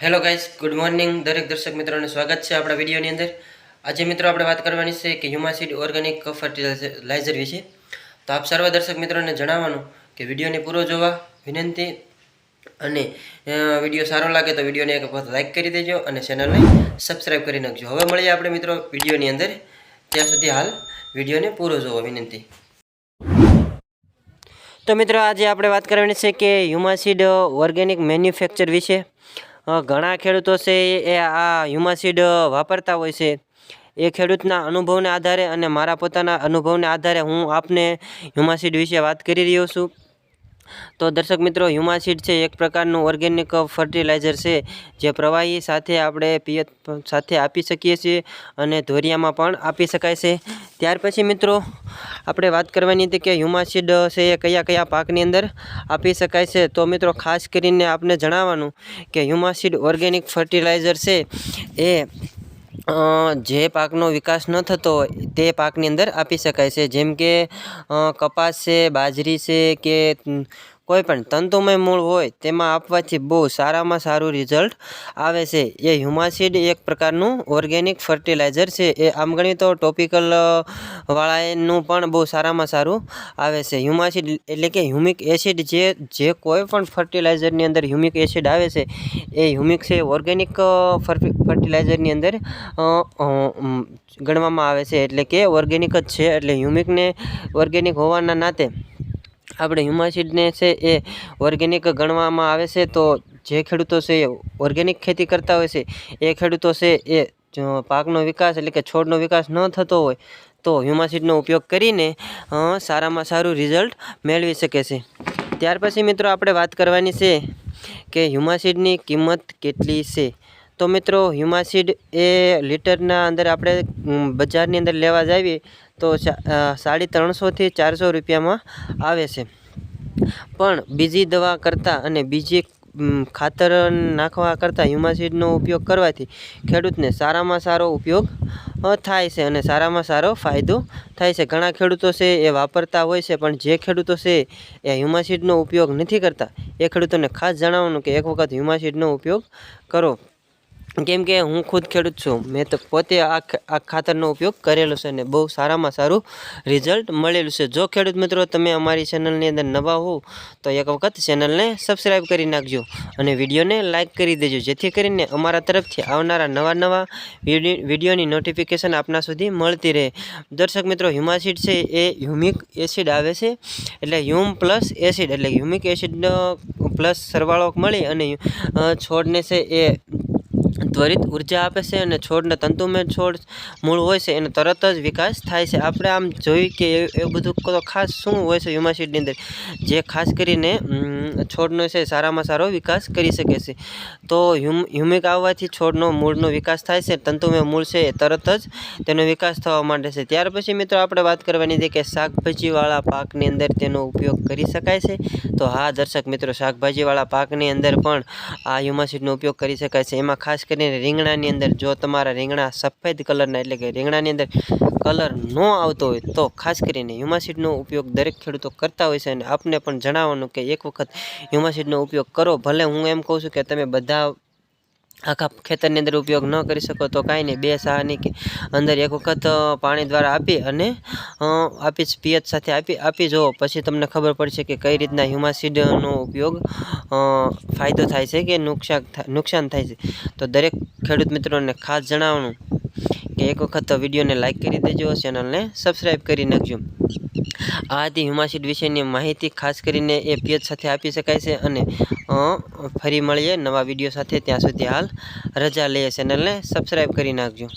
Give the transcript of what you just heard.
Hello guys good morning દરેક દર્શક મિત્રોને સ્વાગત છે આપણા વિડીયોની અંદર. આજે મિત્રો આપણે વાત કરવાની છે કે હ્યુમાસીડ ઓર્ગેનિક ફર્ટિલાઇઝર વિશે. તો આપ સર્વ દર્શક મિત્રોને જણાવવાનું કે વિડીયોને પૂરો જોવા વિનંતી અને વીડિયો સારો લાગે તો વિડીયોને એક વખત લાઇક કરી દેજો અને ચેનલને સબસ્ક્રાઈબ કરી નાખજો. હવે મળીએ આપણે મિત્રો વિડીયોની અંદર. ત્યાં સુધી હાલ વિડીયોને પૂરો જોવો વિનંતી. તો મિત્રો આજે આપણે વાત કરવાની છે કે હ્યુમાસીડ ઓર્ગેનિક મેન્યુફેક્ચર વિશે. ઘણા ખેડૂતો છે એ આ હ્યુમાસીડ વાપરતા હોય છે. એ ખેડૂતના અનુભવને આધારે અને મારા પોતાના અનુભવને આધારે હું આપને હ્યુમાસીડ વિશે વાત કરી રહ્યો છું. તો દર્શક મિત્રો હ્યુમાસીડ છે એક પ્રકારનું ઓર્ગેનિક ફર્ટિલાઇઝર છે, જે પ્રવાહી સાથે આપણે પિયત સાથે આપી શકીએ છીએ અને ધોરિયામાં પણ આપી શકાય છે. ત્યાર પછી મિત્રો, આપણે વાત કરવાની હતી કે હ્યુમાસીડ છે એ કયા કયા પાકની અંદર આપી શકાય છે. તો મિત્રો, ખાસ કરીને આપને જણાવવાનું કે હ્યુમાસીડ ઓર્ગેનિક ફર્ટિલાઇઝર છે એ જે પાકનો વિકાસ ન થતો હોય, તે પાકની અંદર આપી શકાય છે. જેમ કે કપાસ છે, બાજરી છે કે કોઈ પણ તંતુમય મૂળ હોય, તેમાં આપવાથી બહુ સારામાં સારું રિઝલ્ટ આવે છે. એ હ્યુમાસીડ એક પ્રકારનું ઓર્ગેનિક ફર્ટિલાઇઝર છે. એ આમ ગણીએ તો ટોપિકલ વાળાનું પણ બહુ સારામાં સારું આવે છે. હ્યુમાસીડ એટલે કે હ્યુમિક એસિડ જે જે કોઈ પણ ફર્ટિલાઇઝરની અંદર હ્યુમિક એસિડ આવે છે, એ હ્યુમિક છે ઓર્ગેનિક ફર્ટિલાઇઝરની અંદર ગણવામાં આવે છે. એટલે કે ઓર્ગેનિક જ છે. એટલે હ્યુમિકને ઓર્ગેનિક હોવાના નાતે આપણે હ્યુમાસિડને છે એ ઓર્ગેનિક ગણવામાં આવે છે, તો જે ખેડૂતો છે એ ઓર્ગેનિક ખેતી કરતા હોય છે, એ ખેડૂતો છે એ પાકનો વિકાસ એટલે કે છોડનો વિકાસ ન થતો હોય, તો હ્યુમાસિડનો ઉપયોગ કરીને સારામાં સારું રિઝલ્ટ મેળવી શકે છે. ત્યાર પછી મિત્રો આપણે વાત કરવાની છે કે હ્યુમાસિડની કિંમત કેટલી છે? તો મિત્રો હ્યુમાસીડ એ લીટરના અંદર આપણે બજારની અંદર લેવા જાવીએ તો સાડી ત્રણસોથી ચારસો રૂપિયામાં આવે છે. પણ બીજી દવા કરતાં અને બીજી ખાતર નાખવા કરતાં હ્યુમાસીડનો ઉપયોગ કરવાથી ખેડૂતને સારામાં સારો ઉપયોગ થાય છે અને સારામાં સારો ફાયદો થાય છે. ઘણા ખેડૂતો છે એ વાપરતા હોય છે, પણ જે ખેડૂતો છે એ હ્યુમાસીડનો ઉપયોગ નથી કરતા, એ ખેડૂતોને ખાસ જણાવવાનું કે એક વખત હ્યુમાસીડનો ઉપયોગ કરો. કેમ કે હું ખુદ ખેડૂત છું. મેં તો પોતે આ આ ખાતરનો ઉપયોગ કરેલો છે અને બહુ સારામાં સારું રિઝલ્ટ મળેલું છે. જો ખેડૂત મિત્રો તમે અમારી ચેનલની અંદર નવા હો તો એક વખત ચેનલને સબસ્ક્રાઈબ કરી નાખજો અને વિડીયોને લાઇક કરી દેજો. જેથી કરીને અમારા તરફથી આવનારા નવા નવા વિડીયોની નોટિફિકેશન આપના સુધી મળતી રહે. દર્શક મિત્રો હ્યુમાસિડ છે એ હ્યુમિક એસિડ આવે છે એટલે હ્યુમ પ્લસ એસિડ એટલે હ્યુમિક એસિડનો પ્લસ સરવાળો મળી અને છોડને છે એ ત્વરિત ઊર્જા આપે છે અને છોડને તંતુમય છોડ મૂળ હોય છે એનો તરત જ વિકાસ થાય છે. આપણે આમ જોઈ કે એવું બધું ખાસ શું હોય છે હ્યુમાસીડની અંદર? જે ખાસ કરીને છોડનો છે સારામાં સારો વિકાસ કરી શકે છે. તો હ્યુમ, હ્યુમિક આવવાથી છોડનો મૂળનો વિકાસ થાય છે, તંતુમય મૂળ છે તરત જ તેનો વિકાસ થવા માંડે છે. ત્યાર પછી મિત્રો આપણે વાત કરવાની છે કે શાકભાજીવાળા પાકની અંદર તેનો ઉપયોગ કરી શકાય છે. તો હા, દર્શક મિત્રો, શાકભાજીવાળા પાકની અંદર પણ આ હ્યુમાસીડનો ઉપયોગ કરી શકાય છે. એમાં ખાસ કરીને રીંગણાની અંદર જો તમારા રીંગણા સફેદ કલરના એટલે કે રીંગણાની અંદર કલર ન આવતો હોય તો ખાસ કરીને હ્યુમાસીડનો ઉપયોગ દરેક ખેડૂતો કરતા હોય છે. અને આપને પણ જણાવવાનું કે એક વખત હ્યુમાસીડનો ઉપયોગ કરો. ભલે હું એમ કહું છું કે તમે બધા આખા ખેતરની અંદર ઉપયોગ ન કરી શકો, તો કાંઈ નહીં. બે કે અંદર એક વખત પાણી દ્વારા આપી અને આપી પિયત સાથે આપી આપી જુઓ. પછી તમને ખબર પડશે કે કઈ રીતના હ્યુમાસીડનો ઉપયોગ ફાયદો થાય છે કે નુકસાન નુકસાન થાય છે. તો દરેક ખેડૂત મિત્રોને ખાસ જણાવવાનું કે એક વખત વિડીયોને લાઇક કરી દેજો ચેનલને સબસ્ક્રાઈબ કરી નાખજો. આ હતી વિશેની માહિતી ખાસ કરીને એ પેજ સાથે આપી શકાય છે અને ફરી મળીએ નવા વીડિયો સાથે. ત્યાં સુધી હાલ રજા લઈએ ચેનલને સબસ્ક્રાઈબ કરી નાખજો.